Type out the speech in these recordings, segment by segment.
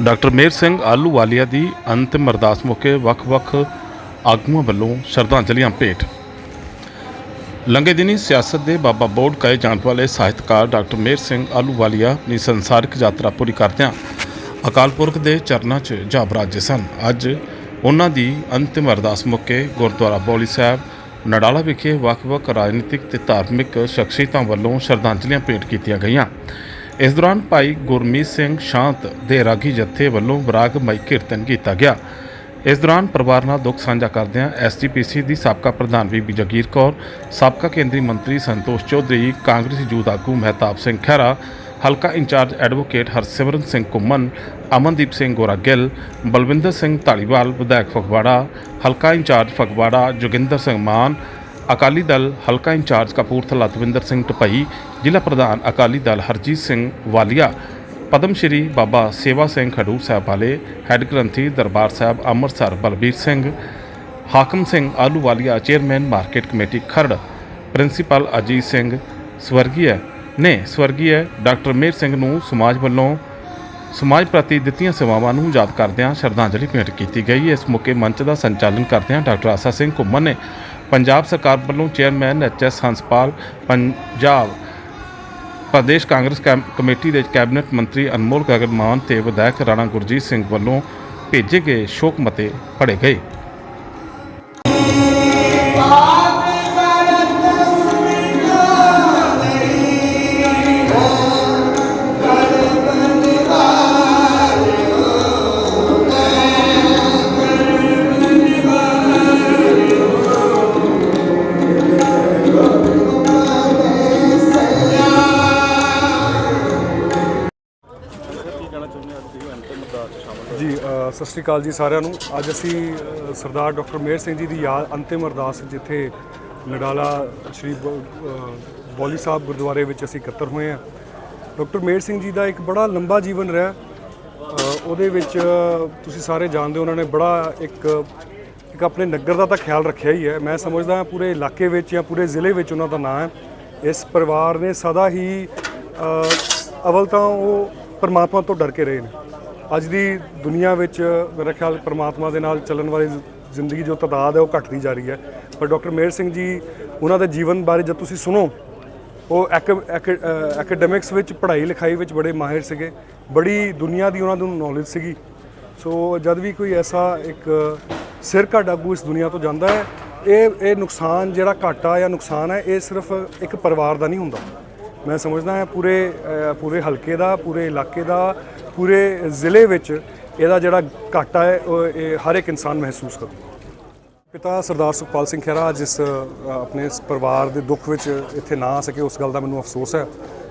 Doctor ਮੇਰ ਸਿੰਘ ਆਲੂਵਾਲੀਆ ਦੀ ਅੰਤਿਮ ਅਰਦਾਸ ਮੌਕੇ ਵੱਖ-ਵੱਖ ਆਗੂਆਂ ਵੱਲੋਂ ਸ਼ਰਧਾਂਜਲੀਆਂ ਭੇਟ। ਲੰਘੇ ਦਿਨੀ ਸਿਆਸਤ ਦੇ ਬਾਬਾ ਬੋਰਡ ਕਹੇ ਜਾਣ ਵਾਲੇ ਸਾਹਿਤਕਾਰ ਡਾਕਟਰ ਮੇਹਰ ਸਿੰਘ ਆਲੂਵਾਲੀਆ ਆਪਣੀ ਸੰਸਾਰਿਕ ਯਾਤਰਾ ਪੂਰੀ ਕਰਦਿਆਂ ਅਕਾਲ ਪੁਰਖ ਦੇ ਚਰਨਾਂ 'ਚ ਜਾ ਬਰਾਜੇ ਸਨ। ਅੱਜ ਉਹਨਾਂ ਦੀ ਅੰਤਿਮ ਅਰਦਾਸ ਮੌਕੇ ਗੁਰਦੁਆਰਾ ਬੌਲੀ ਸਾਹਿਬ ਨਡਾਲਾ ਵਿਖੇ ਵੱਖ-ਵੱਖ ਰਾਜਨੀਤਿਕ ਤੇ ਧਾਰਮਿਕ ਸ਼ਖਸੀਅਤਾਂ ਵੱਲੋਂ ਸ਼ਰਧਾਂਜਲੀਆਂ ਭੇਟ ਕੀਤੀਆਂ ਗਈਆਂ। ਇਸ ਦੌਰਾਨ ਭਾਈ ਗੁਰਮੀਤ ਸਿੰਘ ਸ਼ਾਂਤ ਦੇ ਰਾਗੀ ਜੱਥੇ ਵੱਲੋਂ ਵਿਰਾਗਮਈ ਕੀਰਤਨ ਕੀਤਾ ਗਿਆ। ਇਸ ਦੌਰਾਨ ਪਰਿਵਾਰ ਨਾਲ ਦੁੱਖ ਸਾਂਝਾ ਕਰਦਿਆਂ ਐਸਜੀਪੀਸੀ ਦੀ ਸਾਬਕਾ ਪ੍ਰਧਾਨ ਬੀਬੀ ਜਗੀਰ ਕੌਰ, ਸਾਬਕਾ ਕੇਂਦਰੀ ਮੰਤਰੀ ਸੰਤੋਸ਼ ਚੌਧਰੀ, ਕਾਂਗਰਸੀ ਯੂਥ ਆਗੂ ਮਹਿਤਾਬ ਸਿੰਘ ਖਹਿਰਾ, ਹਲਕਾ ਇੰਚਾਰਜ ਐਡਵੋਕੇਟ ਹਰਸਿਮਰਨ ਸਿੰਘ ਕੁੰਮਨ ਅਮਨਦੀਪ ਸਿੰਘ ਗੋਰਾ ਗਿੱਲ, ਬਲਵਿੰਦਰ ਸਿੰਘ ਢਾਲੀਵਾਲ ਵਿਧਾਇਕ ਫਗਵਾੜਾ, ਹਲਕਾ ਇੰਚਾਰਜ ਫਗਵਾੜਾ, ਜੋਗਿੰਦਰ ਸਿੰਘ ਮਾਨ ਅਕਾਲੀ ਦਲ ਹਲਕਾ ਇੰਚਾਰਜ ਕਪੂਰਥਲਾ ਦਵਿੰਦਰ ਸਿੰਘ ਟਪਈ, ਜ਼ਿਲ੍ਹਾ ਪ੍ਰਧਾਨ ਅਕਾਲੀ ਦਲ ਹਰਜੀਤ ਸਿੰਘ ਵਾਲੀਆ, ਪਦਮ ਸ਼੍ਰੀ ਬਾਬਾ ਸੇਵਾ ਸਿੰਘ ਖਡੂਰ ਸਾਹਿਬ ਵਾਲੇ, head granthi Darbar Sahib Amritsar Balbir Singh, Hakam Singh Ahluwalia chairman market committee Kharar, principal Ajit Singh ਸਵਰਗੀय ਨੇ ਸਵਰਗੀय ਡਾਕਟਰ ਮੇਰ ਸਿੰਘ ਨੂੰ ਸਮਾਜ ਵੱਲੋਂ ਸਮਾਜ ਪ੍ਰਤੀ ਦਿੱਤੀਆਂ ਸੇਵਾਵਾਂ ਨੂੰ ਯਾਦ ਕਰਦਿਆਂ ਸ਼ਰਧਾਂਜਲੀ ਭੇਂਟ ਕੀਤੀ ਗਈ। ਇਸ ਮੌਕੇ ਮੰਚ ਦਾ ਸੰਚਾਲਨ ਕਰਦਿਆਂ ਡਾਕਟਰ ਆਸਾ ਸਿੰਘ ਘੁੰਮਣ ਨੇ ਪੰਜਾਬ ਸਰਕਾਰ ਵੱਲੋਂ chairman H S Hanspal, Punjab Pradesh Congress ਕੈਮ- ਕਮੇਟੀ ਦੇ ਕੈਬਨਿਟ ਮੰਤਰੀ ਅਨਮੋਲ ਗਗਨ ਮਾਨ ਤੇ ਵਿਧਾਇਕ ਰਾਣਾ ਗੁਰਜੀਤ ਸਿੰਘ ਵੱਲੋਂ ਭੇਜੇ ਗਏ ਸ਼ੋਕ ਮਤੇ ਪੜ੍ਹੇ ਗਏ। ਸਤਿ ਸ਼੍ਰੀ ਅਕਾਲ ਜੀ ਸਾਰਿਆਂ ਨੂੰ। ਅੱਜ ਅਸੀਂ ਸਰਦਾਰ ਡਾਕਟਰ ਮੇਹਰ ਸਿੰਘ ਜੀ ਦੀ ਯਾਦ, ਅੰਤਿਮ ਅਰਦਾਸ ਜਿੱਥੇ ਨਡਾਲਾ ਸ਼੍ਰੀ ਬ- ਬੌਲੀ ਸਾਹਿਬ ਗੁਰਦੁਆਰੇ ਵਿੱਚ ਅਸੀਂ ਇਕੱਤਰ ਹੋਏ ਹਾਂ। ਡਾਕਟਰ ਮੇਹਰ ਸਿੰਘ ਜੀ ਦਾ ਇੱਕ ਬੜਾ ਲੰਬਾ ਜੀਵਨ ਰਿਹਾ। ਉਹਦੇ ਵਿੱਚ ਤੁਸੀਂ ਸਾਰੇ ਜਾਣਦੇ ਹੋ, ਉਹਨਾਂ ਨੇ ਬੜਾ ਇੱਕ ਇੱਕ ਆਪਣੇ ਨਗਰ ਦਾ ਤਾਂ ਖਿਆਲ ਰੱਖਿਆ ਹੀ ਹੈ। ਮੈਂ ਸਮਝਦਾ ਪੂਰੇ ਇਲਾਕੇ ਵਿੱਚ ਜਾਂ ਪੂਰੇ ਜ਼ਿਲ੍ਹੇ ਵਿੱਚ ਉਹਨਾਂ ਦਾ ਨਾਂ ਹੈ। ਇਸ ਪਰਿਵਾਰ ਨੇ ਸਦਾ ਹੀ ਅਵਲ ਤਾਂ ਉਹ ਪਰਮਾਤਮਾ ਤੋਂ ਡਰ ਕੇ ਰਹੇ ਨੇ। ਅੱਜ ਦੀ ਦੁਨੀਆ ਵਿੱਚ ਮੇਰਾ ਖਿਆਲ ਪ੍ਰਮਾਤਮਾ ਦੇ ਨਾਲ ਚੱਲਣ ਵਾਲੀ ਜ਼ਿੰਦਗੀ ਜੋ ਤਦਾਦ ਹੈ ਉਹ ਘਟਦੀ ਜਾ ਰਹੀ ਹੈ। ਪਰ ਡਾਕਟਰ ਮੇਰ ਸਿੰਘ ਜੀ, ਉਹਨਾਂ ਦੇ ਜੀਵਨ ਬਾਰੇ ਜਦ ਤੁਸੀਂ ਸੁਣੋ, ਉਹ ਐਕੈਡੈਮਿਕਸ ਵਿੱਚ ਪੜ੍ਹਾਈ ਲਿਖਾਈ ਵਿੱਚ ਬੜੇ ਮਾਹਿਰ ਸੀਗੇ। ਬੜੀ ਦੁਨੀਆ ਦੀ ਉਹਨਾਂ ਨੂੰ ਨੌਲੇਜ ਸੀਗੀ। ਸੋ ਜਦ ਵੀ ਕੋਈ ਐਸਾ ਇੱਕ ਸਿਰ ਘੱਟ ਆਗੂ ਇਸ ਦੁਨੀਆ ਤੋਂ ਜਾਂਦਾ ਹੈ, ਇਹ ਇਹ ਨੁਕਸਾਨ ਜਿਹੜਾ ਘਾਟਾ ਜਾਂ ਨੁਕਸਾਨ ਹੈ, ਇਹ ਸਿਰਫ ਇੱਕ ਪਰਿਵਾਰ ਦਾ ਨਹੀਂ ਹੁੰਦਾ। ਮੈਂ ਸਮਝਦਾ ਹਾਂ ਪੂਰੇ ਪੂਰੇ ਹਲਕੇ ਦਾ, ਪੂਰੇ ਇਲਾਕੇ ਦਾ ਪੂਰੇ ਜ਼ਿਲ੍ਹੇ ਵਿੱਚ ਇਹਦਾ ਜਿਹੜਾ ਘਾਟਾ ਹੈ, ਉਹ ਇਹ ਹਰ ਇੱਕ ਇਨਸਾਨ ਮਹਿਸੂਸ ਕਰੂ ਪਿਤਾ ਸਰਦਾਰ ਸੁਖਪਾਲ ਸਿੰਘ ਖਹਿਰਾ ਜਿਸ ਆਪਣੇ ਪਰਿਵਾਰ ਦੇ ਦੁੱਖ ਵਿੱਚ ਇੱਥੇ ਨਾ ਆ ਸਕੇ, ਉਸ ਗੱਲ ਦਾ ਮੈਨੂੰ ਅਫਸੋਸ ਹੈ।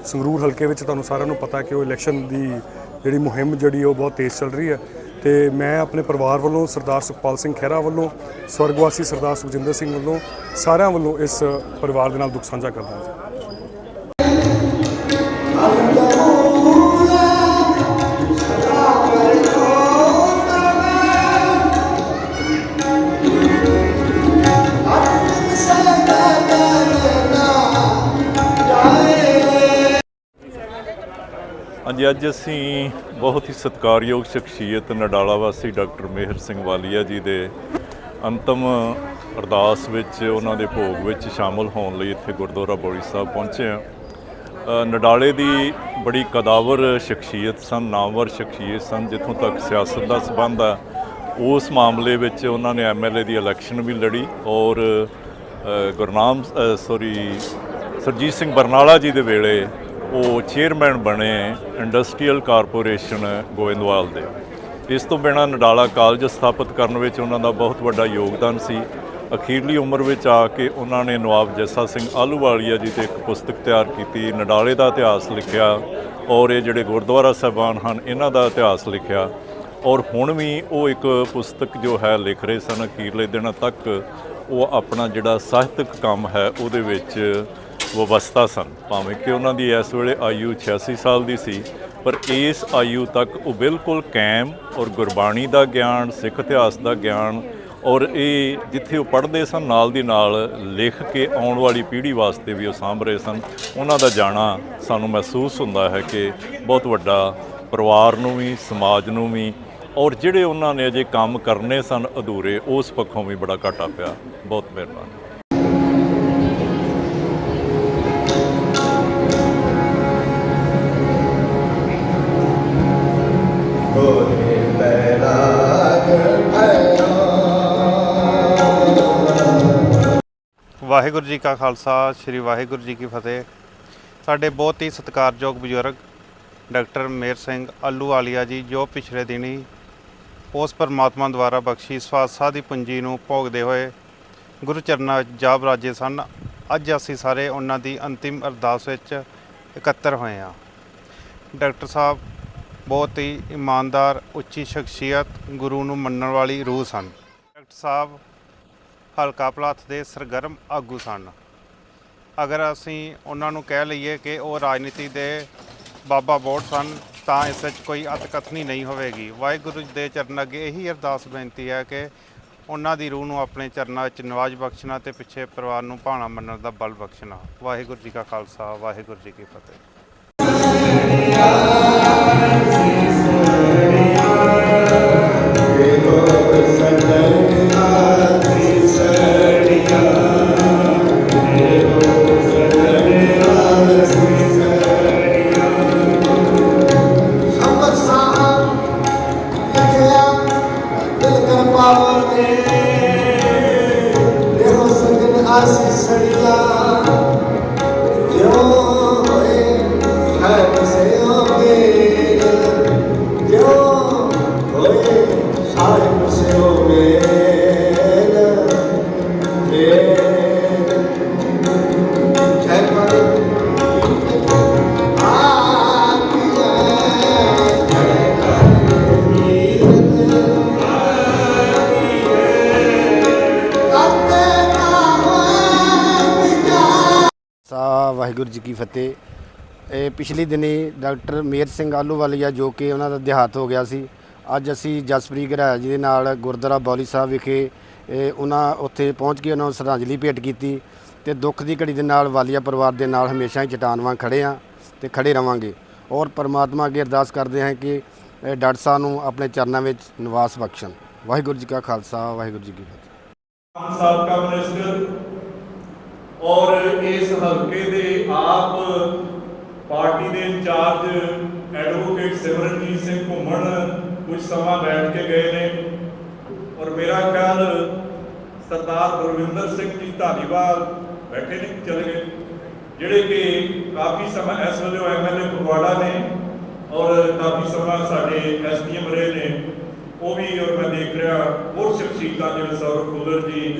ਸੰਗਰੂਰ ਹਲਕੇ ਵਿੱਚ ਤੁਹਾਨੂੰ ਸਾਰਿਆਂ ਨੂੰ ਪਤਾ ਕਿ ਉਹ ਇਲੈਕਸ਼ਨ ਦੀ ਜਿਹੜੀ ਮੁਹਿੰਮ ਜਿਹੜੀ ਉਹ ਬਹੁਤ ਤੇਜ਼ ਚੱਲ ਰਹੀ ਹੈ। ਤੇ ਮੈਂ ਆਪਣੇ ਪਰਿਵਾਰ ਵੱਲੋਂ, ਸਰਦਾਰ ਸੁਖਪਾਲ ਸਿੰਘ ਖਹਿਰਾ ਵੱਲੋਂ, ਸਵਰਗਵਾਸੀ ਸਰਦਾਰ ਸੁਖਜਿੰਦਰ ਸਿੰਘ ਵੱਲੋਂ, ਸਾਰਿਆਂ ਵੱਲੋਂ ਇਸ ਪਰਿਵਾਰ ਦੇ ਨਾਲ ਦੁੱਖ ਸਾਂਝਾ ਕਰਦਾ ਹਾਂ। ਅੱਜ ਅਸੀਂ ਬਹੁਤ ਹੀ ਸਤਿਕਾਰਯੋਗ ਸ਼ਖਸੀਅਤ ਨਡਾਲਾ ਵਾਸੀ ਡਾਕਟਰ ਮੇਹਰ ਸਿੰਘ ਵਾਲੀਆ ਜੀ ਦੇ ਅੰਤਮ ਅਰਦਾਸ ਵਿੱਚ, ਉਹਨਾਂ ਦੇ ਭੋਗ ਵਿੱਚ ਸ਼ਾਮਲ ਹੋਣ ਲਈ ਇੱਥੇ ਗੁਰਦੁਆਰਾ ਬੋੜੀ ਸਾਹਿਬ ਪਹੁੰਚੇ ਹਾਂ। ਨਡਾਲੇ ਦੀ ਬੜੀ ਕਦਾਵਰ ਸ਼ਖਸੀਅਤ ਸਨ, ਨਾਮਵਰ ਸ਼ਖਸੀਅਤ ਸਨ, ਜਿੱਥੋਂ ਤੱਕ ਸਿਆਸਤ ਦਾ ਸਬੰਧ ਆ। ਉਸ ਮਾਮਲੇ ਵਿੱਚ ਉਹਨਾਂ ਨੇ ਐਮਐਲਏ ਦੀ ਇਲੈਕਸ਼ਨ ਵੀ ਲੜੀ ਔਰ ਗੁਰਨਾਮ ਸੋਰੀ ਸਰਜੀਤ ਸਿੰਘ ਬਰਨਾਲਾ ਜੀ ਦੇ ਵੇਲੇ ਉਹ ਚੇਅਰਮੈਨ ਬਣੇ ਇੰਡਸਟਰੀਅਲ ਕਾਰਪੋਰੇਸ਼ਨ ਗੋਇੰਦਵਾਲ ਦੇ। ਇਸ ਤੋਂ ਬਿਨਾਂ ਨਡਾਲਾ ਕਾਲਜ ਸਥਾਪਿਤ ਕਰਨ ਵਿੱਚ ਉਹਨਾਂ ਦਾ ਬਹੁਤ ਵੱਡਾ ਯੋਗਦਾਨ ਸੀ। ਅਖੀਰਲੀ ਉਮਰ ਵਿੱਚ ਆ ਕੇ ਉਹਨਾਂ ਨੇ ਨਵਾਬ ਜੈਸਾ ਸਿੰਘ ਆਲੂਵਾਲੀਆ ਜੀ ਤੇ ਇੱਕ ਪੁਸਤਕ ਤਿਆਰ ਕੀਤੀ, ਨਡਾਲੇ ਦਾ ਇਤਿਹਾਸ ਲਿਖਿਆ ਔਰ ਇਹ ਜਿਹੜੇ ਗੁਰਦੁਆਰਾ ਸਾਹਿਬਾਨ ਹਨ, ਇਹਨਾਂ ਦਾ ਇਤਿਹਾਸ ਲਿਖਿਆ ਔਰ ਹੁਣ ਵੀ ਉਹ ਇੱਕ ਪੁਸਤਕ ਜੋ ਹੈ ਲਿਖ ਰਹੇ ਸਨ, ਅਖੀਰਲੇ ਦਿਨਾਂ ਤੱਕ ਉਹ ਆਪਣਾ ਜਿਹੜਾ ਸਾਹਿਤਕ ਕੰਮ ਹੈ ਉਹਦੇ ਵਿੱਚ ਵਿਵਸਥਾ ਸਨ ਭਾਵੇਂ ਕਿ ਉਹਨਾਂ ਦੀ ਇਸ ਵੇਲੇ ਆਯੂ 86 ਸਾਲ ਦੀ ਸੀ, ਪਰ ਇਸ ਆਯੂ ਤੱਕ ਉਹ ਬਿਲਕੁਲ ਕਾਇਮ ਔਰ ਗੁਰਬਾਣੀ ਦਾ ਗਿਆਨ, ਸਿੱਖ ਇਤਿਹਾਸ ਦਾ ਗਿਆਨ ਔਰ ਇਹ ਜਿੱਥੇ ਉਹ ਪੜ੍ਹਦੇ ਸਨ, ਨਾਲ ਦੀ ਨਾਲ ਲਿਖ ਕੇ ਆਉਣ ਵਾਲੀ ਪੀੜ੍ਹੀ ਵਾਸਤੇ ਵੀ ਉਹ ਸਾਂਭ ਰਹੇ ਸਨ। ਉਹਨਾਂ ਦਾ ਜਾਣਾ ਸਾਨੂੰ ਮਹਿਸੂਸ ਹੁੰਦਾ ਹੈ ਕਿ ਬਹੁਤ ਵੱਡਾ ਪਰਿਵਾਰ ਨੂੰ ਵੀ, ਸਮਾਜ ਨੂੰ ਵੀ ਔਰ ਜਿਹੜੇ ਉਹਨਾਂ ਨੇ ਅਜੇ ਕੰਮ ਕਰਨੇ ਸਨ ਅਧੂਰੇ, ਉਸ ਪੱਖੋਂ ਵੀ ਬੜਾ ਘਾਟਾ ਪਿਆ। ਬਹੁਤ ਮਿਹਰਬਾਨੀ। ਵਾਹਿਗੁਰੂ ਜੀ ਕਾ ਖਾਲਸਾ, ਸ੍ਰੀ ਵਾਹਿਗੁਰੂ ਜੀ ਕੀ ਫਤਿਹ। ਸਾਡੇ ਬਹੁਤ ਹੀ ਸਤਿਕਾਰਯੋਗ ਬਜ਼ੁਰਗ ਡਾਕਟਰ ਮੇਰ ਸਿੰਘ ਆਲੂ ਵਾਲੀਆ ਜੀ, ਜੋ ਪਿਛਲੇ ਦਿਨੀ ਉਸ ਪਰਮਾਤਮਾ ਦੁਆਰਾ ਬਖਸ਼ੀ ਸਵਾਸਾ ਦੀ ਪੂੰਜੀ ਨੂੰ ਭੋਗਦੇ ਹੋਏ ਗੁਰੂ ਚਰਨਾਂ ਵਿੱਚ ਜਾ ਬਰਾਜੇ ਸਨ। ਅੱਜ ਅਸੀਂ ਸਾਰੇ ਉਹਨਾਂ ਦੀ ਅੰਤਿਮ ਅਰਦਾਸ ਵਿੱਚ ਇਕੱਤਰ ਹੋਏ ਹਾਂ। ਡਾਕਟਰ ਸਾਹਿਬ ਬਹੁਤ ਹੀ ਇਮਾਨਦਾਰ, ਉੱਚੀ ਸ਼ਖਸੀਅਤ ਗੁਰੂ ਨੂੰ ਮੰਨਣ ਵਾਲੀ ਰੂਹ ਸਨ। ਡਾਕਟਰ ਸਾਹਿਬ ਹਲਕਾ ਭਲਾਥ ਦੇ ਸਰਗਰਮ ਆਗੂ ਸਨ। ਅਗਰ ਅਸੀਂ ਉਹਨਾਂ ਨੂੰ ਕਹਿ ਲਈਏ ਕਿ ਉਹ ਰਾਜਨੀਤੀ ਦੇ ਬਾਬਾ ਬੋੜ ਸਨ, ਤਾਂ ਇਸ ਵਿੱਚ ਕੋਈ ਅਤਕਥਨੀ ਨਹੀਂ ਹੋਵੇਗੀ। ਵਾਹਿਗੁਰੂ ਜੀ ਦੇ ਚਰਨ ਅੱਗੇ ਇਹੀ ਅਰਦਾਸ ਬੇਨਤੀ ਹੈ ਕਿ ਉਹਨਾਂ ਦੀ ਰੂਹ ਨੂੰ ਆਪਣੇ ਚਰਨਾਂ ਵਿੱਚ ਨਿਵਾਜ ਬਖਸ਼ਣਾ ਤੇ ਪਿੱਛੇ ਪਰਿਵਾਰ ਨੂੰ ਭਾਣਾ ਮੰਨਣ ਦਾ ਬਲ ਬਖਸ਼ਣਾ। ਵਾਹਿਗੁਰੂ ਜੀ ਕਾ ਖਾਲਸਾ, ਵਾਹਿਗੁਰੂ ਜੀ ਕੀ ਫਤਿਹ। ਵਾਹਿਗੁਰੂ ਜੀ ਕੀ ਫਤਿਹ। ਇਹ ਪਿਛਲੀ ਦਿਨੀ ਡਾਕਟਰ ਮੇਰ ਸਿੰਘ ਆਲੂਵਾਲੀਆ ਜੋ ਕਿ ਉਹਨਾਂ ਦਾ ਦੇਹਾਤ ਹੋ ਗਿਆ ਸੀ, ਅੱਜ ਅਸੀਂ ਜਸਪ੍ਰੀਤ ਗਰਾਇਆ ਜੀ ਦੇ ਨਾਲ ਗੁਰਦੁਆਰਾ ਬੌਲੀ ਸਾਹਿਬ ਵਿਖੇ ਉਹਨਾਂ ਉੱਥੇ ਪਹੁੰਚ ਕੇ ਉਹਨਾਂ ਨੂੰ ਸ਼ਰਧਾਂਜਲੀ ਭੇਟ ਕੀਤੀ ਤੇ ਦੁੱਖ ਦੀ ਘੜੀ ਦੇ ਨਾਲ ਵਾਲੀਆ ਪਰਿਵਾਰ ਦੇ ਨਾਲ ਹਮੇਸ਼ਾ ਹੀ ਚਟਾਨ ਵਾਂਗ ਖੜੇ ਆ ਤੇ ਖੜੇ ਰਵਾਂਗੇ। ਔਰ ਪਰਮਾਤਮਾ ਅੱਗੇ ਅਰਦਾਸ ਕਰਦੇ ਹਾਂ ਕਿ, ਇਹ ਡਾਕਟਰ ਸਾਹਿਬ ਨੂੰ ਆਪਣੇ ਚਰਨਾਂ ਵਿੱਚ ਨਿਵਾਸ ਬਖਸ਼ਣ। ਵਾਹਿਗੁਰੂ ਜੀ ਕਾ ਖਾਲਸਾ, ਵਾਹਿਗੁਰੂ ਜੀ ਕੀ ਫਤਿਹ। ਸਾਬਕਾ ਮਿਨਿਸਟਰ ਔਰ ਇਸ ਹਲਕੇ ਦੇ ਆਪ ਪਾਰਟੀ ਦੇ ਇੰਚਾਰਜ ਐਡਵੋਕੇਟ ਸਿਮਰਨਜੀਤ ਸਿੰਘ ਘੁੰਮਣ ਕੁਝ ਸਮਾਂ ਬੈਠ ਕੇ ਗਏ ਨੇ। ਔਰ ਮੇਰਾ ਖਿਆਲ ਸਰਦਾਰ ਗੁਰਵਿੰਦਰ ਸਿੰਘ ਜੀ ਧਾਲੀਵਾਲ ਬੈਠੇ ਨੇ, ਚਲੇ ਗਏ। ਜਿਹੜੇ ਕਿ ਕਾਫੀ ਸਮਾਂ ਇਸ ਵੇਲੇ ਐਮਐਲਏ ਫਗਵਾੜਾ ਨੇ ਔਰ ਕਾਫੀ ਸਮਾਂ ਸਾਡੇ ਐਸਡੀਐਮ ਰਹੇ ਨੇ। ਉਹ ਵੀ ਔਰ ਮੈਂ ਦੇਖ ਰਿਹਾ ਹੋਰ ਸ਼ਖਸੀਅਤਾਂ ਜਿਵੇਂ ਸੌਰਵ ਖੁੱਲਰ ਜੀ,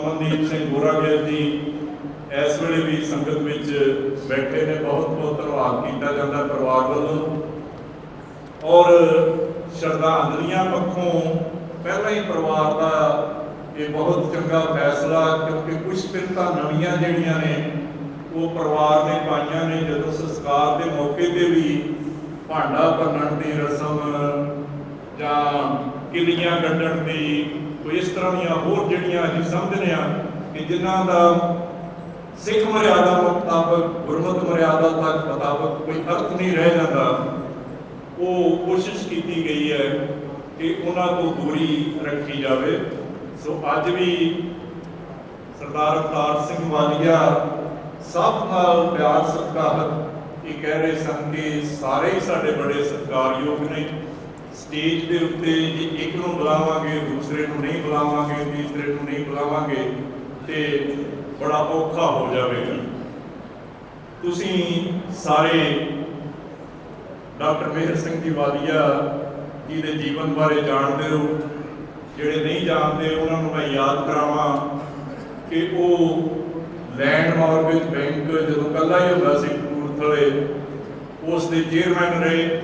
ਅਮਨਦੀਪ ਸਿੰਘ ਗੋਰਾਗਿਲ ਜੀ ਇਸ ਵੇਲੇ ਵੀ ਸੰਗਤ ਵਿੱਚ ਬੈਠੇ ਨੇ, ਬਹੁਤ ਬਹੁਤ ਧੰਨਵਾਦ ਕੀਤਾ ਜਾਂਦਾ ਪਰਿਵਾਰ ਵੱਲੋਂ। ਔਰ ਸ਼ਰਧਾਂਜਲੀਆਂ ਪੱਖੋਂ ਪਹਿਲਾਂ ਹੀ ਪਰਿਵਾਰ ਦਾ ਇਹ ਬਹੁਤ ਚੰਗਾ ਫੈਸਲਾ, ਕਿਉਂਕਿ ਕੁਝ ਪਿੰਤਾਂ ਨਵੀਆਂ ਜਿਹੜੀਆਂ ਨੇ, ਉਹ ਪਰਿਵਾਰ ਨੇ ਪਾਈਆਂ ਨੇ, ਜਦੋਂ ਸੰਸਕਾਰ ਦੇ ਮੌਕੇ ਤੇ ਵੀ ਭਾਂਡਾ ਭੰਨਣ ਦੀ ਰਸਮ ਜਾਂ ਕਿਲੀਆਂ ਕੱਢਣ ਦੀ, ਕੋਈ ਇਸ ਤਰ੍ਹਾਂ ਦੀਆਂ ਹੋਰ ਜਿਹੜੀਆਂ ਅਸੀਂ ਸਮਝਦੇ ਹਾਂ ਕਿ ਜਿਨ੍ਹਾਂ ਦਾ ਸਿੱਖ ਮਰਿਆਦਾ ਮੁਤਾਬਕ ਗੁਰਮਤ ਮਰਿਆਦਾ ਤੱਕ ਮੁਤਾਬਕ ਕੋਈ ਅਰਥ ਨਹੀਂ ਰਹਿ ਜਾਂਦਾ। ਉਹ ਕੋਸ਼ਿਸ਼ ਕੀਤੀ ਗਈ ਹੈ ਕਿ ਉਹਨਾਂ ਤੋਂ ਦੂਰੀ ਰੱਖੀ ਜਾਵੇ। ਸੋ ਅੱਜ ਵੀ ਸਰਦਾਰ ਅਵਤਾਰ ਸਿੰਘ ਵਾਲੀਆ ਸਭ ਨਾਲ ਪਿਆਰ ਸਤਿਕਾਰ ਇਹ ਕਹਿ ਰਹੇ ਸਨ ਕਿ ਸਾਰੇ ਹੀ ਸਾਡੇ ਬੜੇ ਸਤਿਕਾਰਯੋਗ ਨੇ। ਸਟੇਜ ਦੇ ਉੱਤੇ ਜੇ ਇੱਕ ਨੂੰ ਬੁਲਾਵਾਂਗੇ, ਦੂਸਰੇ ਨੂੰ ਨਹੀਂ ਬੁਲਾਵਾਂਗੇ, ਤੀਸਰੇ ਨੂੰ ਨਹੀਂ ਬੁਲਾਵਾਂਗੇ, ਤੇ ਬੜਾ ਔਖਾ ਹੋ ਜਾਵੇਗਾ। ਤੁਸੀਂ ਸਾਰੇ ਡਾਕਟਰ ਮੇਹਰ ਸਿੰਘ ਜੀ ਵਾਲੀਆ ਜੀ ਦੇ ਜੀਵਨ ਬਾਰੇ ਜਾਣਦੇ ਹੋ। ਜਿਹੜੇ ਨਹੀਂ ਜਾਣਦੇ, ਉਹਨਾਂ ਨੂੰ ਮੈਂ ਯਾਦ ਕਰਾਵਾਂ ਕਿ ਉਹ ਲੈਂਡ ਮਾਰਗੇਜ ਬੈਂਕ ਜਦੋਂ ਕੱਲਾ ਹੀ ਹੁੰਦਾ ਸੀ ਕਪੂਰਥਲੇ, ਉਸ ਦੇ ਚੇਅਰਮੈਨ ਰਹੇ।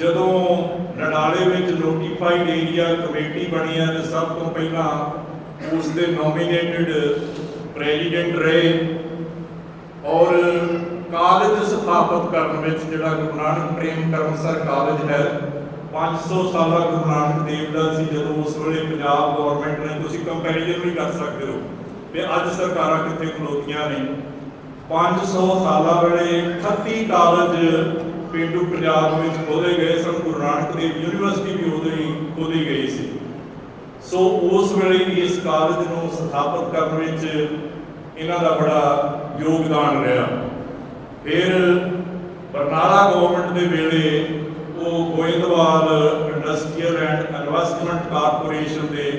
ਜਦੋਂ ਨਡਾਲੇ ਵਿੱਚ ਨੋਟੀਫਾਈਡ ਏਰੀਆ ਕਮੇਟੀ ਬਣੀ ਹੈ ਤੇ ਸਭ ਤੋਂ ਪਹਿਲਾਂ ਉਸ ਦੇ ਨੋਮੀਨੇਟਡ ਪ੍ਰੈਜ਼ੀਡੈਂਟ ਰਹੇ ਔਰ ਕਾਲਜ ਸਥਾਪਿਤ ਕਰਨ ਵਿੱਚ ਜਿਹੜਾ ਗੁਰੂ ਨਾਨਕ ਪ੍ਰੇਮ ਕਰਮਸਰ ਕਾਲਜ ਹੈ 500 ਸਾਲਾ ਗੁਰੂ ਨਾਨਕ ਦੇਵ ਦਾ ਸੀ ਜਦੋਂ ਉਸ ਵੇਲੇ ਪੰਜਾਬ ਗਵਰਨਮੈਂਟ ਨੇ, ਤੁਸੀਂ ਕੰਪੈਰੀਜ਼ਨ ਵੀ ਕਰ ਸਕਦੇ ਹੋ ਵੀ ਅੱਜ ਸਰਕਾਰਾਂ ਕਿੱਥੇ ਖਲੋਤੀਆਂ ਨੇ। 500 ਸਾਲਾਂ ਵੇਲੇ 38 ਕਾਲਜ ਪੇਂਡੂ ਪੰਜਾਬ ਵਿੱਚ ਖੋਲ੍ਹੇ ਗਏ ਸਨ, ਗੁਰੂ ਨਾਨਕ ਦੇਵ ਯੂਨੀਵਰਸਿਟੀ ਵੀ ਉਦੋਂ ਹੀ ਖੋਲ੍ਹੀ ਗਈ ਸੀ। ਸੋ ਉਸ ਵੇਲੇ ਇਸ ਕਾਲਜ ਨੂੰ ਸਥਾਪਿਤ ਕਰਨ ਵਿੱਚ ਇਹਨਾਂ ਦਾ ਬੜਾ ਯੋਗਦਾਨ ਰਿਹਾ। ਫਿਰ ਬਰਨਾਲਾ ਗਵਰਨਮੈਂਟ ਦੇ ਵੇਲੇ ਉਹ Goindwal industrial and investment corporation ਦੇ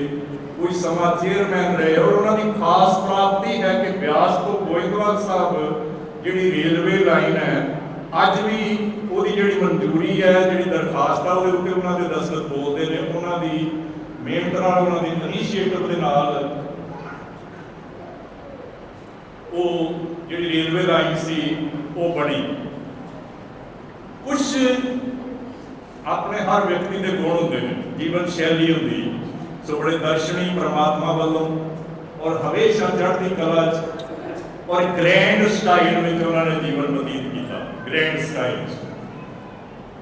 ਕੁਝ ਸਮਾਂ ਚੇਅਰਮੈਨ ਰਹੇ ਔਰ ਉਹਨਾਂ ਦੀ ਖਾਸ ਪ੍ਰਾਪਤੀ ਹੈ ਕਿ ਬਿਆਸ ਤੋਂ ਗੋਇੰਦਵਾਲ ਸਾਹਿਬ ਜਿਹੜੀ ਰੇਲਵੇ ਲਾਈਨ ਹੈ, ਅੱਜ ਵੀ ਉਹਦੀ ਜਿਹੜੀ ਮਨਜ਼ੂਰੀ ਹੈ, ਜਿਹੜੀ ਦਰਖਾਸਤ ਆ ਉਹਦੇ ਉੱਤੇ ਉਹਨਾਂ ਦੇ ਦਸਤਖਤ ਬੋਲਦੇ ਨੇ। ਉਹਨਾਂ ਦੀ ਮਿਹਨਤ ਨਾਲ ਉਹਨਾਂ ਦੀ ਇਨੀਸ਼ੀਏਟਿਵ ਦੇ ਨਾਲ ਉਹ ਜਿਹੜੀ ਰੇਲਵੇ ਲਾਈਨ ਸੀ, ਉਹ ਬਣੀ। ਕੁਝ ਆਪਣੇ ਹਰ ਵਿਅਕਤੀ ਦੇ ਗੁਣ ਹੁੰਦੇ ਨੇ, ਜੀਵਨ ਸ਼ੈਲੀ ਹੁੰਦੀ ਸੋ ਬੜੇ ਦਰਸ਼ਨੀ ਪ੍ਰਮਾਤਮਾ ਵੱਲੋਂ, ਔਰ ਹਮੇਸ਼ਾ ਚੜ੍ਹਦੀ ਕਲਾ ਚ, ਔਰ ਗ੍ਰੈਂਡ ਸਟਾਈਲ ਵਿੱਚ ਉਹਨਾਂ ਨੇ ਜੀਵਨ ਬਤੀਤ ਕੀਤਾ ਗ੍ਰੈਂਡ ਸਟਾਈਲ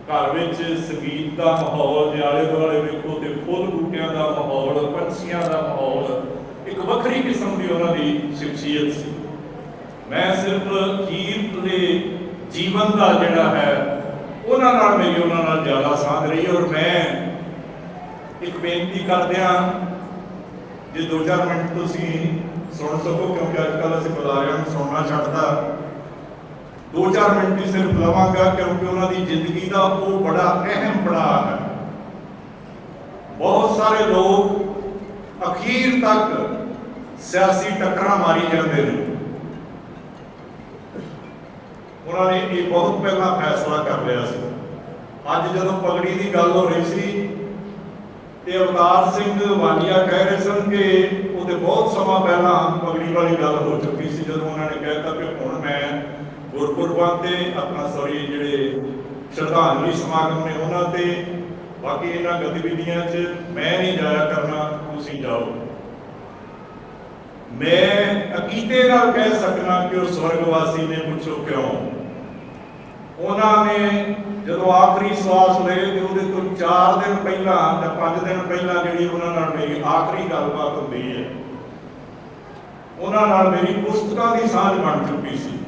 ਘਰ ਵਿੱਚ ਸੰਗੀਤ ਦਾ ਮਾਹੌਲ ਦੇ ਆਲੇ ਦੁਆਲੇ ਵੇਖੋ ਤੇ ਮਾਹੌਲ ਦਾ ਮਾਹੌਲ ਇੱਕ ਵੱਖਰੀ ਕਿਸਮ ਦੀ ਉਹਨਾਂ ਦੀ ਸ਼ਖਸੀਅਤ ਸੀ ਮੈਂ ਸਿਰਫ ਕੀਰਤਲੇ ਜੀਵਨ ਦਾ ਜਿਹੜਾ ਹੈ ਉਹਨਾਂ ਨਾਲ ਮੇਰੀ ਉਹਨਾਂ ਨਾਲ ਜ਼ਿਆਦਾ ਸਾਂਝ ਰਹੀ ਔਰ ਮੈਂ ਇੱਕ ਬੇਨਤੀ ਕਰਦਿਆਂ ਜੇ ਦੋ ਚਾਰ ਮਿੰਟ ਤੁਸੀਂ ਸੁਣ ਸਕੋ ਕਿਉਂਕਿ ਅੱਜ ਕੱਲ੍ਹ ਅਸੀਂ ਬੁਲਾਰਿਆਂ ਨੂੰ ਸੁਣਨਾ ਛੱਡਦਾ ਦੋ ਚਾਰ ਮਿੰਟ ਹੀ ਸਿਰਫ ਲਵਾਂਗਾ ਕਿਉਂਕਿ ਉਹਨਾਂ ਦੀ ਜ਼ਿੰਦਗੀ ਦਾ ਉਹ ਬੜਾ ਅਹਿਮ ਪੜਾਅ ਹੈ ਬਹੁਤ ਸਾਰੇ ਲੋਕ ਅਖੀਰ ਤੱਕ ਸਿਆਸੀ ਟੱਕਰਾਂ ਮਾਰੀ ਜਾਂਦੇ ਨੇ। ਉਹਨਾਂ ਨੇ ਇਹ ਬਹੁਤ ਪਹਿਲਾਂ ਫੈਸਲਾ ਕਰ ਲਿਆ ਸੀ। ਅੱਜ ਜਦੋਂ ਪਗੜੀ ਦੀ ਗੱਲ ਹੋ ਰਹੀ ਸੀ ਤੇ ਅਵਤਾਰ ਸਿੰਘ ਵਾਲੀਆ ਕਹਿ ਰਹੇ ਸਨ ਕਿ ਉਹਦੇ ਬਹੁਤ ਸਮਾਂ ਪਹਿਲਾਂ ਪਗੜੀ ਵਾਲੀ ਗੱਲ ਹੋ ਚੁੱਕੀ ਸੀ, ਜਦੋਂ ਉਹਨਾਂ ਨੇ ਕਹਿਤਾ ਕਿ ਹੁਣ ਮੈਂ ਗੁਰਪੁਰਬਾਂ ਤੇ ਆਪਣਾ ਸੌਰੀ ਜਿਹੜੇ ਸ਼ਰਧਾਂਜਲੀ ਸਮਾਗਮ ਨੇ ਉਹਨਾਂ ਤੇ, ਬਾਕੀ ਇਹਨਾਂ ਗਤੀਵਿਧੀਆਂ 'ਚ ਮੈਂ ਨਹੀਂ ਜਾਇਆ ਕਰਨਾ। ਤੁਸੀਂ ਜਾਓ। ਮੈਂ ਅਕੀਦੇ ਨਾਲ ਕਹਿ ਸਕਣਾ ਕਿ ਉਹ ਸਵਰਗਵਾਸੀ ਨੇ ਪੁੱਛੋ ਕਿਉਂ? ਉਹਨਾਂ ਨੇ ਜਦੋਂ ਆਖਰੀ ਸਵਾਸ ਲਏ ਤੇ ਉਹਦੇ ਤੋਂ 4 ਦਿਨ ਪਹਿਲਾਂ ਜਾਂ 5 ਦਿਨ ਪਹਿਲਾਂ ਜਿਹੜੀ ਉਹਨਾਂ ਨਾਲ ਮੇਰੀ ਆਖਰੀ ਗੱਲਬਾਤ ਹੁੰਦੀ ਹੈ, ਉਹਨਾਂ ਨਾਲ ਮੇਰੀ ਪੁਸਤਕਾਂ ਦੀ ਸਾਂਝ ਬਣ ਚੁੱਕੀ ਸੀ।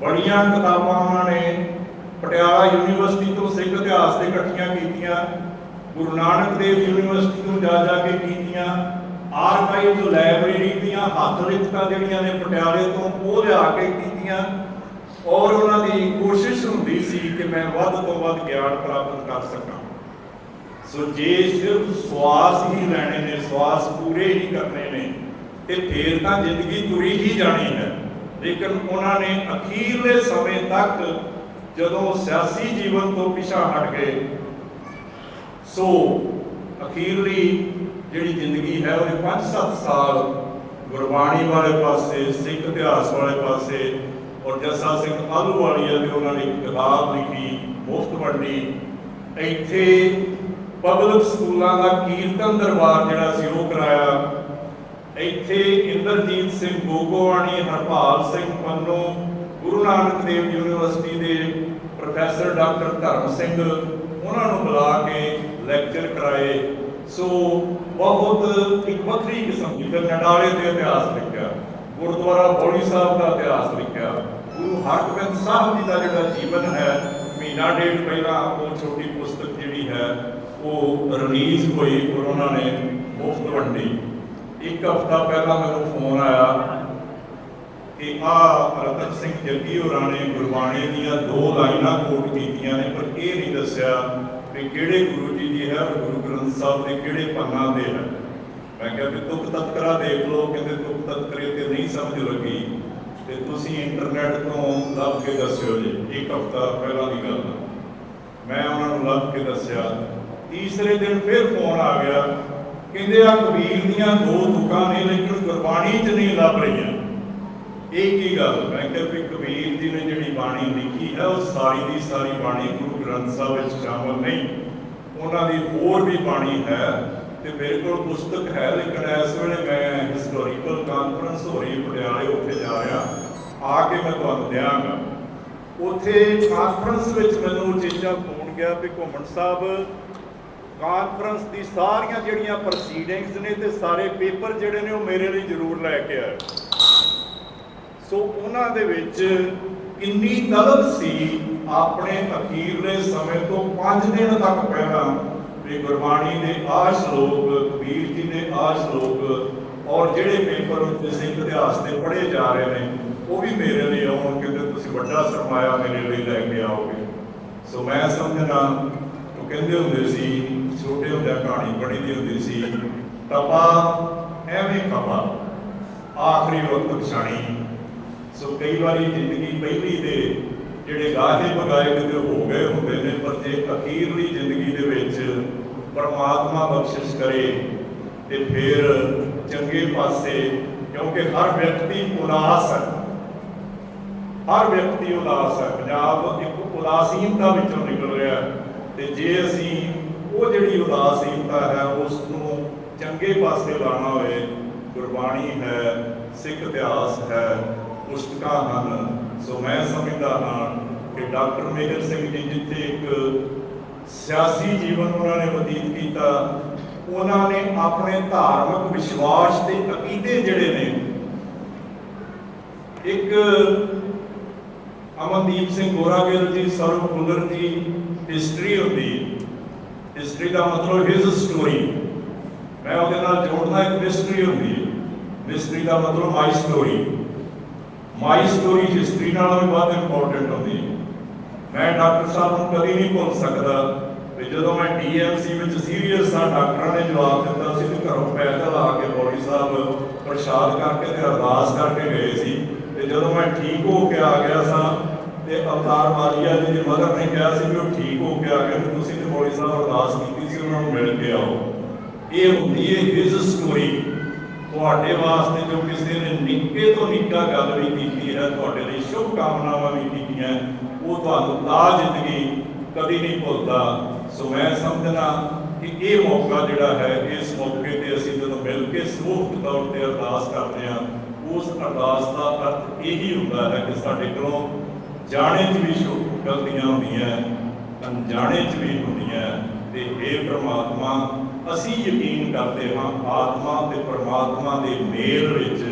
ਬੜੀਆਂ ਕਿਤਾਬਾਂ ਉਹਨਾਂ ਨੇ ਪਟਿਆਲਾ ਯੂਨੀਵਰਸਿਟੀ ਤੋਂ ਸਿੱਖ ਇਤਿਹਾਸ ਦੇ ਇਕੱਠੀਆਂ ਕੀਤੀਆਂ। ਗੁਰੂ ਨਾਨਕ ਦੇਵ ਯੂਨੀਵਰਸਿਟੀ ਤੋਂ ਜਾ ਜਾ ਕੇ ਕੀਤੀਆਂ ਆਰਕਾਈਵਜ਼ ਲਾਇਬ੍ਰੇਰੀ ਦੀਆਂ, ਹੱਥ ਲਿਖਤਾਂ ਜਿਹੜੀਆਂ ਨੇ ਪਟਿਆਲੇ ਤੋਂ, ਉਹ ਲਿਆ ਕੇ ਕੀਤੀਆਂ। ਔਰ ਉਹਨਾਂ ਦੀ ਕੋਸ਼ਿਸ਼ ਹੁੰਦੀ ਸੀ ਕਿ ਮੈਂ ਵੱਧ ਤੋਂ ਵੱਧ ਗਿਆਨ ਪ੍ਰਾਪਤ ਕਰ ਸਕਾਂ। ਸੋ ਜੇ ਸਿਰਫ ਸਵਾਸ ਹੀ ਲੈਣੇ ਨੇ, ਸਵਾਸ ਪੂਰੇ ਹੀ ਕਰਨੇ ਨੇ, ਤੇ ਫੇਰ ਤਾਂ ਜ਼ਿੰਦਗੀ ਤੁਰੀ ਹੀ ਜਾਣੀ ਹੈ। ਲੇਕਿਨ ਉਹਨਾਂ ਨੇ ਅਖੀਰਲੇ ਸਮੇਂ ਤੱਕ ਜਦੋਂ ਸਿਆਸੀ ਜੀਵਨ ਤੋਂ ਪਿਛਾ ਹਟ ਗਏ ਸੋ ਅਖੀਰਲੀ ਜਿਹੜੀ ਜ਼ਿੰਦਗੀ ਹੈ ਉਹਦੇ 5-7 ਸਾਲ ਗੁਰਬਾਣੀ ਵਾਲੇ ਪਾਸੇ, ਸਿੱਖ ਇਤਿਹਾਸ ਵਾਲੇ ਪਾਸੇ ਔਰ ਜੱਸਾ ਸਿੰਘ ਆਲੂਵਾਲੀਆ ਦੇ ਉਹਨਾਂ ਨੇ ਕਿਤਾਬ ਲਿਖੀ, ਮੁਫਤ ਵੰਡੀ ਇੱਥੇ ਪਬਲਿਕ ਸਕੂਲਾਂ ਦਾ ਕੀਰਤਨ ਦਰਬਾਰ ਜਿਹੜਾ ਸੀ ਉਹ ਕਰਾਇਆ। ਇੱਥੇ ਇੰਦਰਜੀਤ ਸਿੰਘ ਗੋਗੋਵਾਣੀ, ਹਰਪਾਲ ਸਿੰਘ ਪੰਨੂ, ਗੁਰੂ ਨਾਨਕ ਦੇਵ ਯੂਨੀਵਰਸਿਟੀ ਦੇ ਪ੍ਰੋਫੈਸਰ ਡਾਕਟਰ ਧਰਮ ਸਿੰਘ, ਉਹਨਾਂ ਨੂੰ ਬੁਲਾ ਕੇ ਲੈਕਚਰ ਕਰਾਏ। ਸੋ ਬਹੁਤ ਇੱਕ ਵੱਖਰੀ ਕਿਸਮ ਦੀ ਫਿਰ ਦੇ ਇਤਿਹਾਸ ਲਿਖਿਆ। ਗੁਰਦੁਆਰਾ ਬੋੜੀ ਸਾਹਿਬ ਦਾ ਇਤਿਹਾਸ ਲਿਖਿਆ। ਗੁਰੂ ਹਰਗੋਬਿੰਦ ਸਾਹਿਬ ਜੀ ਦਾ ਜਿਹੜਾ ਜੀਵਨ ਹੈ, ਮਹੀਨਾ ਡੇਢ ਪਹਿਲਾਂ ਉਹ ਛੋਟੀ ਪੁਸਤਕ ਜਿਹੜੀ ਹੈ, ਉਹ ਰਿਲੀਜ਼ ਹੋਈ ਔਰ ਉਹਨਾਂ ਨੇ ਮੁਫਤ ਵੰਡੀ। ਇੱਕ ਹਫ਼ਤਾ ਪਹਿਲਾਂ ਮੈਨੂੰ ਫੋਨ ਆਇਆ ਕਿ ਆ ਰਤਨ ਸਿੰਘ ਜੱਗੀ ਹੋਰਾਂ ਨੇ ਗੁਰਬਾਣੀ ਦੀਆਂ ਦੋ ਲਾਈਨਾਂ ਕੋਟ ਕੀਤੀਆਂ ਨੇ, ਪਰ ਇਹ ਨਹੀਂ ਦੱਸਿਆ ਕਿ ਕਿਹੜੇ ਗੁਰੂ ਜੀ ਦੀ ਗੁਰੂ ਗ੍ਰੰਥ ਸਾਹਿਬ ਦੇ ਕਿਹੜੇ ਪੰਨਾ ਦੇ ਹੈ ਮੈਂ ਕਿਹਾ ਵੀ ਤੁਕ ਤਤਕਰਾ ਦੇਖ ਲਓ, ਕਹਿੰਦੇ ਤੁਕ ਤਤਕਰੇ ਤੇ ਨਹੀਂ ਸਮਝ ਲੱਗੀ। ਤੇ ਤੁਸੀਂ ਇੰਟਰਨੈਟ ਤੋਂ ਲੱਭ ਕੇ ਦੱਸਿਓ ਜੀ, ਇੱਕ ਹਫ਼ਤਾ ਪਹਿਲਾਂ ਦੀ ਗੱਲ ਮੈਂ ਉਹਨਾਂ ਨੂੰ ਲੱਭ ਕੇ ਦੱਸਿਆ। ਤੀਸਰੇ ਦਿਨ ਫਿਰ ਫੋਨ ਆ ਗਿਆ। ਕਹਿੰਦੇ ਆ ਕਬੀਰ ਦੀਆਂ ਦੋ ਤੁਕਾਂ ਨੇ, ਲੇਕਿਨ ਗੁਰਬਾਣੀ 'ਚ ਨਹੀਂ ਲੱਭ ਰਹੀਆਂ। ਇਹ ਕੀ ਗੱਲ? ਮੈਂ ਕਿਹਾ ਵੀ ਕਬੀਰ ਜੀ ਨੇ ਜਿਹੜੀ ਬਾਣੀ ਲਿਖੀ ਹੈ, ਉਹ ਸਾਰੀ ਦੀ ਸਾਰੀ ਬਾਣੀ ਗੁਰੂ ਗ੍ਰੰਥ ਸਾਹਿਬ ਵਿੱਚ ਸ਼ਾਮਲ ਨਹੀਂ। ਉਹਨਾਂ ਦੀ ਹੋਰ ਵੀ ਬਾਣੀ ਹੈ ਤੇ ਮੇਰੇ ਕੋਲ ਪੁਸਤਕ ਹੈ, ਲੇਕਿਨ ਇਸ ਵੇਲੇ ਮੈਂ ਹਿਸਟੋਰੀਕਲ ਕਾਨਫਰੰਸ ਹੋ ਰਹੀ ਪਟਿਆਲੇ ਉੱਥੇ ਜਾ ਰਿਹਾ। ਆ ਕੇ ਮੈਂ ਤੁਹਾਨੂੰ ਦਿਆਂਗਾ। ਉੱਥੇ ਕਾਨਫਰੰਸ ਵਿੱਚ ਮੈਨੂੰ ਚੀਜ਼ਾਂ ਫੋਨ ਗਿਆ ਵੀ ਘੁੰਮਣ ਸਾਹਿਬ ਕਾਨਫਰੰਸ ਦੀ ਸਾਰੀਆਂ ਜਿਹੜੀਆਂ ਪ੍ਰੋਸੀਡਿੰਗਸ ਨੇ ਤੇ ਸਾਰੇ ਪੇਪਰ ਜਿਹੜੇ ਨੇ ਉਹ ਮੇਰੇ ਲਈ ਜ਼ਰੂਰ ਲੈ ਕੇ ਆਏ ਸੋ ਉਹਨਾਂ ਦੇ ਵਿੱਚ ਕਿੰਨੀ ਤਲਬ ਸੀ ਆਪਣੇ ਅਖੀਰਲੇ ਸਮੇਂ ਤੋਂ 5 ਦਿਨ ਤੱਕ ਪਹਿਲਾਂ ਵੀ ਗੁਰਬਾਣੀ ਦੇ ਆਹ ਸ਼ਲੋਕ ਕਬੀਰ ਜੀ ਦੇ ਆਹ ਸ਼ਲੋਕ ਔਰ ਜਿਹੜੇ ਪੇਪਰ ਉੱਤੇ ਸਿੱਖ ਇਤਿਹਾਸ ਦੇ ਪੜ੍ਹੇ ਜਾ ਰਹੇ ਨੇ, ਉਹ ਵੀ ਮੇਰੇ ਲਈ ਆਉਣ ਕਿਉਂਕਿ ਤੁਸੀਂ ਵੱਡਾ ਸਰਮਾਇਆ ਮੇਰੇ ਲਈ ਲੈ ਕੇ ਆਓਗੇ। ਸੋ ਮੈਂ ਸਮਝਣਾ ਉਹ ਕਹਿੰਦੇ ਹੁੰਦੇ ਸੀ, ਛੋਟੇ ਹੁੰਦਿਆਂ ਕਹਾਣੀ ਪੜ੍ਹੀ ਦੀ ਹੁੰਦੀ ਸੀ, ਤਪਾ ਐਵੇਂ ਖਪਾ ਆਖਰੀ ਵਕਤ ਪਛਾਣੀ ਸੋ ਕਈ ਵਾਰੀ ਜ਼ਿੰਦਗੀ ਪਹਿਲੀ ਦੇ ਜਿਹੜੇ ਗਾਹੇ ਬਗਾਏ ਕਿਤੇ ਹੋ ਗਏ ਹੁੰਦੇ ਨੇ, ਪਰ ਜੇ ਅਖੀਰਲੀ ਜ਼ਿੰਦਗੀ ਦੇ ਵਿੱਚ ਪਰਮਾਤਮਾ ਬਖਸ਼ਿਸ਼ ਕਰੇ ਤੇ ਫਿਰ ਚੰਗੇ ਪਾਸੇ, ਕਿਉਂਕਿ ਹਰ ਵਿਅਕਤੀ ਉਦਾਸ ਹੈ। ਹਰ ਵਿਅਕਤੀ ਉਦਾਸ ਹੈ। ਪੰਜਾਬ ਇੱਕ ਉਦਾਸੀਨਤਾ ਵਿੱਚੋਂ ਨਿਕਲ ਰਿਹਾ ਹੈ ਤੇ ਜੇ ਅਸੀਂ ਉਹ ਜਿਹੜੀ ਉਦਾਸੀਨਤਾ ਹੈ ਉਸ ਨੂੰ ਚੰਗੇ ਪਾਸੇ ਲਾਣਾ ਹੋਏ ਗੁਰਬਾਣੀ ਹੈ, ਸਿੱਖ ਇਤਿਹਾਸ ਹੈ, ਪੁਸਤਕਾਂ ਹਨ ਸੋ ਮੈਂ ਸਮਝਦਾ ਹਾਂ ਕਿ ਡਾਕਟਰ ਮੇਜਰ ਸਿੰਘ ਜੀ ਜਿੱਥੇ ਇੱਕ ਸਿਆਸੀ ਜੀਵਨ ਉਹਨਾਂ ਨੇ ਬਤੀਤ ਕੀਤਾ, ਉਹਨਾਂ ਨੇ ਆਪਣੇ ਧਾਰਮਿਕ ਵਿਸ਼ਵਾਸ ਤੇ ਅਕੀਦੇ ਜਿਹੜੇ ਨੇ, ਇੱਕ ਅਮਨਦੀਪ ਸਿੰਘ ਗੋਰਾਗਿਲ ਜੀ ਸਰਵ ਕੁਲਰ ਜੀ ਹਿਸਟਰੀ ਹੁੰਦੀ ਹਿਸਟਰੀ ਦਾ ਮਤਲਬ ਹਿਸ ਸਟੋਰੀ ਮੈਂ ਉਹਦੇ ਨਾਲ ਜੋੜਨਾ ਇੱਕ ਮਿਸਟਰੀ ਹੁੰਦੀ ਹੈ। ਮਿਸਟਰੀ ਦਾ ਮਤਲਬ my story my story history ਨਾਲੋਂ ਵੀ ਬਹੁਤ ਇੰਪੋਰਟੈਂਟ ਹੁੰਦੀ ਹੈ। ਮੈਂ ਡਾਕਟਰ ਸਾਹਿਬ ਨੂੰ ਕਦੀ ਨਹੀਂ ਭੁੱਲ ਸਕਦਾ ਵੀ ਜਦੋਂ ਮੈਂ ਡੀਐਮਸੀ ਵਿੱਚ ਸੀਰੀਅਸ ਸਾਂ ਡਾਕਟਰਾਂ ਨੇ ਜਵਾਬ ਦਿੱਤਾ ਸੀ ਕਿ ਘਰੋਂ ਪੈਦਲ ਆ ਕੇ ਬੋਡੀ ਸਾਹਿਬ ਪ੍ਰਸ਼ਾਦ ਕਰਕੇ ਤੇ ਅਰਦਾਸ ਕਰਕੇ ਗਏ ਸੀ। ਤੇ ਜਦੋਂ ਮੈਂ ਠੀਕ ਹੋ ਕੇ ਆ ਗਿਆ ਸਾਂ ਤੇ ਅਵਤਾਰ ਮਾਲੀਆ ਜੀ ਦੇ ਮਦਰ ਨੇ ਕਿਹਾ ਸੀ ਵੀ ਉਹ ਠੀਕ ਹੋ ਕੇ ਆ ਗਏ ਤੇ ਤੁਸੀਂ ਤੇ ਬੋਡੀ ਸਾਹਿਬ ਅਰਦਾਸ ਕੀਤੀ ਸੀ, ਉਹਨਾਂ ਨੂੰ ਮਿਲ ਕੇ ਆਓ। ਇਹ ਹੁੰਦੀ ਹੈ ਹਿਸ ਸਟੋਰੀ ਤੁਹਾਡੇ ਵਾਸਤੇ ਜੋ ਕਿਸੇ ਨੇ ਨਿੱਕੇ ਤੋਂ ਨਿੱਕਾ ਗੱਲ ਵੀ ਕੀਤੀ ਹੈ, ਤੁਹਾਡੇ ਲਈ ਸ਼ੁਭ ਕਾਮਨਾਵਾਂ ਵੀ ਕੀਤੀਆਂ, ਉਹ ਤੁਹਾਨੂੰ ਤਾਂ ਜ਼ਿੰਦਗੀ ਕਦੀ ਨਹੀਂ ਭੁੱਲਦਾ। ਸੋ ਮੈਂ ਸਮਝਣਾ ਕਿ ਇਹ ਮੌਕਾ ਜਿਹੜਾ ਹੈ, ਇਸ ਮੌਕੇ ਤੇ ਅਸੀਂ ਜਦੋਂ ਮਿਲ ਕੇ ਸਮੂਹਕ ਤੌਰ ਤੇ ਅਰਦਾਸ ਕਰਦੇ ਹਾਂ, ਉਸ ਅਰਦਾਸ ਦਾ ਅਰਥ ਇਹੀ ਹੁੰਦਾ ਹੈ ਕਿ ਸਾਡੇ ਕੋਲੋਂ ਜਾਣੇ 'ਚ ਵੀ ਸ਼ੁਭ ਗਲਤੀਆਂ ਹੁੰਦੀਆਂ, ਅਣਜਾਣੇ 'ਚ ਵੀ ਹੁੰਦੀਆਂ, ਤੇ ਇਹ ਪ੍ਰਮਾਤਮਾ ਅਸੀਂ ਯਕੀਨ ਕਰਦੇ ਹਾਂ ਆਤਮਾ ਤੇ ਪਰਮਾਤਮਾ ਦੇ ਮੇਲ ਵਿੱਚ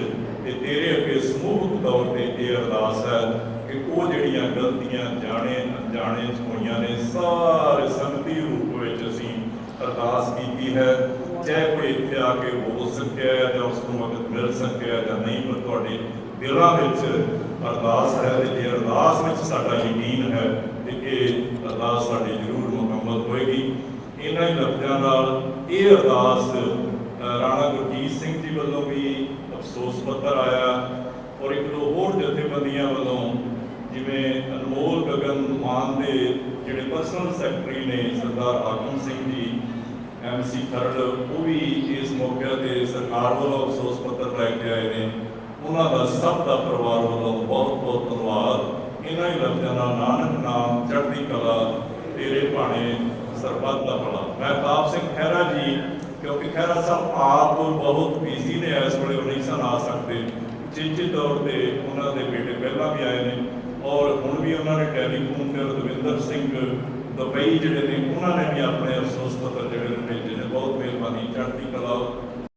ਤੇ ਤੇਰੇ ਅੱਗੇ ਸਮੂਹਕ ਤੌਰ ਤੇ ਇਹ ਅਰਦਾਸ ਹੈ ਕਿ ਉਹ ਜਿਹੜੀਆਂ ਗਲਤੀਆਂ ਜਾਣੇ, ਅਣਜਾਣੇ ਹੋਈਆਂ ਨੇ, ਸਾਰੇ ਸੰਗਤੀ ਰੂਪ ਵਿੱਚ ਅਸੀਂ ਅਰਦਾਸ ਕੀਤੀ ਹੈ। ਚਾਹੇ ਕੋਈ ਇੱਥੇ ਆ ਕੇ ਬੋਲ ਸਕਿਆ ਜਾਂ ਉਸ ਨੂੰ ਵਕਤ ਮਿਲ ਸਕਿਆ ਜਾਂ ਨਹੀਂ, ਪਰ ਤੁਹਾਡੇ ਦਿਲਾਂ ਵਿੱਚ ਅਰਦਾਸ ਹੈ ਤੇ ਜੇ ਅਰਦਾਸ ਵਿੱਚ ਸਾਡਾ ਯਕੀਨ ਹੈ ਤੇ ਇਹ ਅਰਦਾਸ ਸਾਡੀ ਜ਼ਰੂਰ ਮੁਕੰਮਲ ਹੋਏਗੀ। ਇਹਨਾਂ ਹੀ ਲਫ਼ਜ਼ਾਂ ਨਾਲ ਇਹ ਅਰਦਾਸ ਰਾਣਾ ਗੁਰਜੀਤ ਸਿੰਘ ਜੀ ਵੱਲੋਂ ਵੀ ਅਫਸੋਸ ਪੱਤਰ ਆਇਆ ਔਰ ਇੱਕ ਦੋ ਹੋਰ ਜਥੇਬੰਦੀਆਂ ਵੱਲੋਂ, ਜਿਵੇਂ ਅਨਮੋਲ ਗਗਨ ਮਾਨ ਦੇ ਜਿਹੜੇ ਪਰਸਨਲ ਸੈਕਟਰੀ ਨੇ, ਸਰਦਾਰ ਆਗਮ ਸਿੰਘ ਜੀ ਐਮਸੀ ਖਰੜ, ਉਹ ਵੀ ਇਸ ਮੌਕੇ ਤੇ ਸਰਕਾਰ ਵੱਲੋਂ ਅਫਸੋਸ ਪੱਤਰ ਲੈ ਕੇ ਆਏ ਨੇ। ਉਹਨਾਂ ਦਾ ਸਭ ਦਾ ਪਰਿਵਾਰ ਵੱਲੋਂ ਬਹੁਤ ਬਹੁਤ ਧੰਨਵਾਦ। ਇਹਨਾਂ ਹੀ ਲਫ਼ਜ਼ਾਂ ਨਾਲ ਨਾਨਕ ਨਾਮ, ਚੜ੍ਹਦੀ ਕਲਾ, ਤੇਰੇ ਭਾਣੇ ਸਰਬੱਤ ਦਾ ਭਲਾ। ਮਹਿਤਾਬ ਸਿੰਘ ਖਹਿਰਾ ਜੀ, ਕਿਉਂਕਿ ਖਹਿਰਾ ਸਾਹਿਬ ਆਪ ਬਹੁਤ ਬਿਜ਼ੀ ਨੇ ਇਸ ਵੇਲੇ, ਉਹ ਨਹੀਂ ਸਨ ਆ ਸਕਦੇ। ਚੇਚੇ ਤੌਰ ਤੇ ਉਹਨਾਂ ਦੇ ਬੇਟੇ ਪਹਿਲਾਂ ਵੀ ਆਏ ਨੇ ਔਰ ਹੁਣ ਵੀ ਉਹਨਾਂ ਨੇ ਟੈਲੀਫੋਨ ਤੇ ਰਵਿੰਦਰ ਸਿੰਘ ਦੁਬਈ ਜਿਹੜੇ ਨੇ, ਉਹਨਾਂ ਨੇ ਵੀ ਆਪਣੇ ਅਫਸੋਸ ਪੱਤਰ ਜਿਹੜੇ ਨੇ ਭੇਜੇ ਨੇ। ਬਹੁਤ ਮਿਹਰਬਾਨੀ, ਚੜ੍ਹਦੀ ਕਲਾ